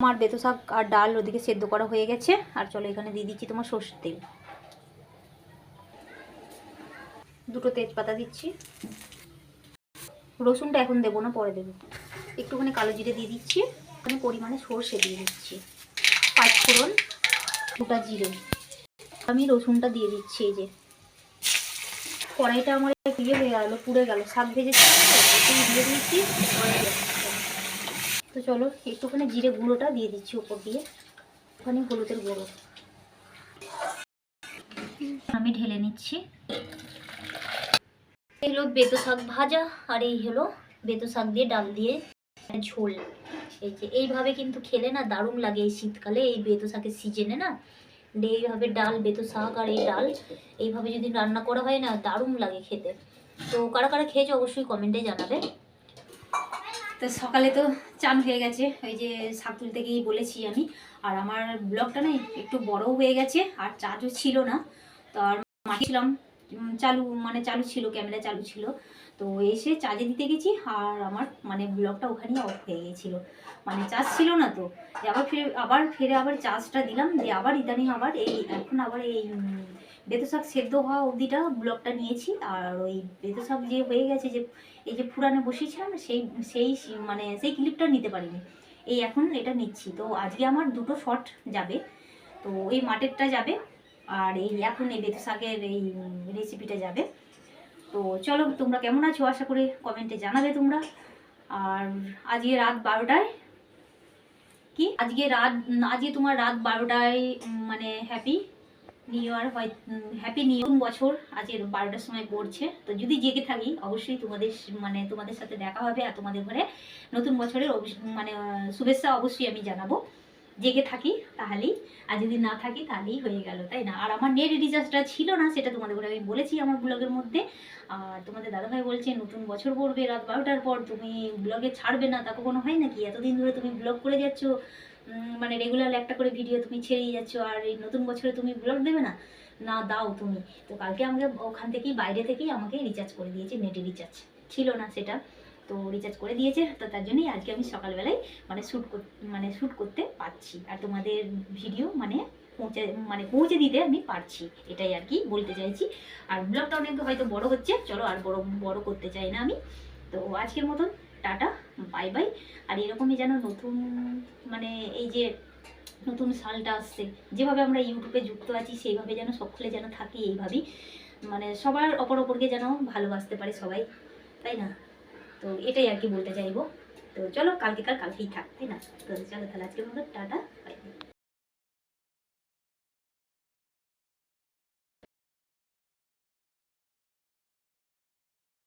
আমার বেতো শাক আর ডাল ওদিকে সেদ্ধ করা হয়ে গেছে। আর চলো এখানে দিয়ে দিচ্ছি তোমার সর্ষের তেল। দুটো তেজপাতা দিচ্ছি। রসুনটা এখন দেবো না, পরে দেবো। একটুখানি কালো জিরে দিয়ে দিচ্ছি। এখানে পরিমাণে সর্ষে দিয়ে দিচ্ছি। পাঁচ ফোড়ন, গোটা জিরে। আমি রসুনটা দিয়ে দিচ্ছি এই যে। কড়াইটা আমার ইয়ে হয়ে গেল, পুড়ে গেল। শাক ভেজেছি দিয়ে গেছে। তো চলো, একটুখানি জিরে গুঁড়োটা দিয়ে দিচ্ছি উপর দিয়ে। ওখানে হলুদের গুঁড়ো। আমি ঢেলে নিচ্ছি। এই হলো বেতো শাক ভাজা, আর এই হলো বেতো শাক দিয়ে ডাল দিয়ে ঝোল। এই যে, এইভাবে কিন্তু খেলে না দারুণ লাগে এই শীতকালে, এই বেতো শাকের সিজনে না। এইভাবে ডাল, বেতো শাক আর এই ডাল, এইভাবে যদি রান্না করা হয় না, দারুণ লাগে খেতে। তো কারা কারা খেয়েছো অবশ্যই কমেন্টে জানাবে। তো সকালে তো চান হয়ে গেছে। ওই যে শাক তুলতে গিয়ে বলেছি আমি। আর আমার ব্লগটা না একটু বড়ও হয়ে গেছে, আর চার্জও ছিল না। তো আর মাখিয়েছিলাম চালু মানে চালু ছিল, ক্যামেরা চালু ছিল। তো এসে চার্জে দিতে গেছি, আর আমার মানে ব্লগটা ওখানেই অফ হয়ে গেছিল। মানে চার্জ ছিল না তো। আবার ফিরে আবার ফিরে আবার চার্জটা দিলাম, দিয়ে আবার ইদানিং আবার এই, এখন আবার এই বেতো শাক সেদ্ধ হওয়া অবধিটা ব্লগটা নিয়েছি, আর ওই বেতো শাক যে হয়ে গেছে যে, এই যে পুরানে বসিয়েছিলাম, সেই সেই মানে সেই ক্লিপটা নিতে পারিনি। এই এখন এটা নিচ্ছি। তো আজকে আমার দুটো শট যাবে। তো এই মাটেরটা যাবে, আর এই এখন এই বেতো শাকের এই রেসিপিটা যাবে। তো চলো, তোমরা কেমন আছো? আশা করি কমেন্টে জানাবে তোমরা। আর আজকে রাত বারোটায়, কি? আজকে রাত, আজকে তোমার রাত বারোটায় মানে হ্যাপি নিউ ইয়ার হয় হ্যাপি নিউ বছর আজকে বারোটার সময় পড়ছে। তো যদি জেগে থাকি, অবশ্যই তোমাদের মানে তোমাদের সাথে দেখা হবে আর তোমাদের ঘরে নতুন বছরের মানে শুভেচ্ছা অবশ্যই আমি জানাব। জেগে থাকি, তাহলেই, আর যদি না থাকি, তাহলেই হয়ে গেল, তাই না? আর আমার নেট রিচার্জটা ছিল না, সেটা তোমাদের ঘরে আমি বলেছি আমার ব্লগের মধ্যে। আর তোমাদের দাদাভাই বলছে, নতুন বছর পড়বে, রাত বারোটার পর তুমি ব্লগে ছাড়বে না। তা কখনো হয় নাকি? এতদিন ধরে তুমি ব্লগ করে যাচ্ছ মানে রেগুলার একটা করে ভিডিও তুমি ছেড়েই যাচ্ছ, আর এই নতুন বছরে তুমি ব্লগ দেবে না? না, দাও তুমি। তো কালকে আমাকে ওখান থেকেই, বাইরে থেকেই আমাকে রিচার্জ করে দিয়েছে নেটে রিচার্জ ছিল না সেটা। তো রিচার্জ করে দিয়েছে, তো তার জন্যই আজকে আমি সকালবেলায় মানে শ্যুট মানে শ্যুট করতে পারছি। আর তোমাদের ভিডিও মানে পৌঁছে মানে পৌঁছে দিতে আমি পারছি। এটাই আর কি বলতে চাইছি। আর ব্লগটা অনেক হয়তো বড় হচ্ছে, চলো আর বড় বড় করতে চাই না আমি। তো আজকের মতন টাটা বাই বাই আর এরকমই যেন নতুন মানে এই যে নতুন সালটা আসছে, যেভাবে আমরা ইউটিউবে যুক্ত আছি, সেইভাবে যেন সকলে যেন থাকি এইভাবেই। মানে সবার অপর অপরকে যেন ভালোবাসতে পারে সবাই, তাই না? তো এটাই আর কি বলতে চাইব। তো চলো, কালকে কালকেকার কালকেই থাক, তাই না? তো চলো তাহলে আজকের মতো টাটা